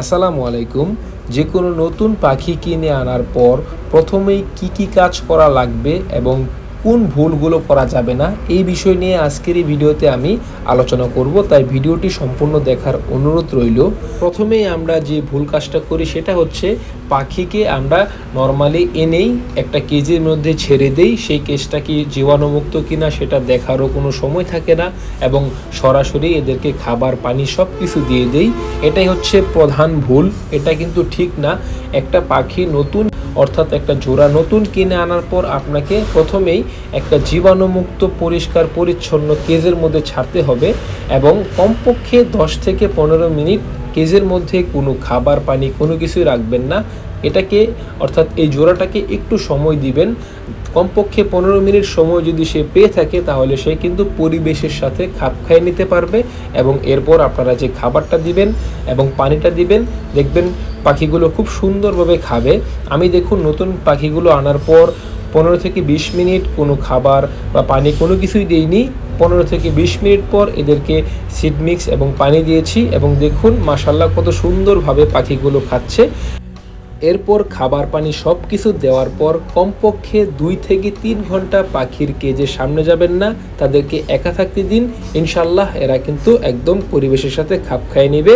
আসসালামু আলাইকুম। যে কোনো নতুন পাখি কিনে আনার পর প্রথমেই কি কি কাজ করা লাগবে এবং কোন ভুলগুলো করা যাবে না, এই বিষয় নিয়ে আজকের এই ভিডিওতে আমি আলোচনা করব। তাই ভিডিওটি সম্পূর্ণ দেখার অনুরোধ রইল। প্রথমেই আমরা যে ভুল কাজটা করি সেটা হচ্ছে পাখিকে আমরা নর্মালি এনেই একটা কেজির মধ্যে ছেড়ে দেই, সেই কেজটা কি জীবাণুমুক্ত কিনা সেটা দেখারও কোনো সময় থাকে না এবং সরাসরি এদেরকে খাবার, পানি সব কিছু দিয়ে দেই। এটাই হচ্ছে প্রধান ভুল। এটা কিন্তু ঠিক না। একটা পাখি নতুন, অর্থাৎ একটা জোড়া নতুন কিনে আনার পর আপনাকে প্রথমেই একটা জীবাণুমুক্ত, পরিষ্কার, পরিচ্ছন্ন কেজের মধ্যে ছাড়তে হবে এবং কমপক্ষে দশ থেকে পনেরো মিনিট কেজের মধ্যে কোনো খাবার, পানি কোনো কিছুই রাখবেন না। এটাকে, অর্থাৎ এই জোড়াটাকে একটু সময় দিবেন। কমপক্ষে পনেরো মিনিট সময় যদি সে পেয়ে থাকে, তাহলে সে কিন্তু পরিবেশের সাথে খাপ খাইয়ে নিতে পারবে এবং এরপর আপনারা যে খাবারটা দিবেন এবং পানিটা দিবেন, দেখবেন পাখিগুলো খুব সুন্দরভাবে খাবে। আমি দেখুন নতুন পাখিগুলো আনার পর পনেরো থেকে বিশ মিনিট কোনো খাবার বা পানি কোনো কিছুই দেইনি। পনেরো থেকে বিশ মিনিট পর এদেরকে সিড মিক্স এবং পানি দিয়েছি এবং দেখুন মাসাল্লাহ কত সুন্দরভাবে পাখিগুলো খাচ্ছে। এরপর খাবার পানি সব কিছু দেওয়ার পর কমপক্ষে দুই থেকে তিন ঘণ্টা পাখির কেজে সামনে যাবেন না, তাদেরকে একা থাকতে দিন। ইনশাল্লাহ এরা কিন্তু একদম পরিবেশের সাথে খাপ খাইয়ে নেবে।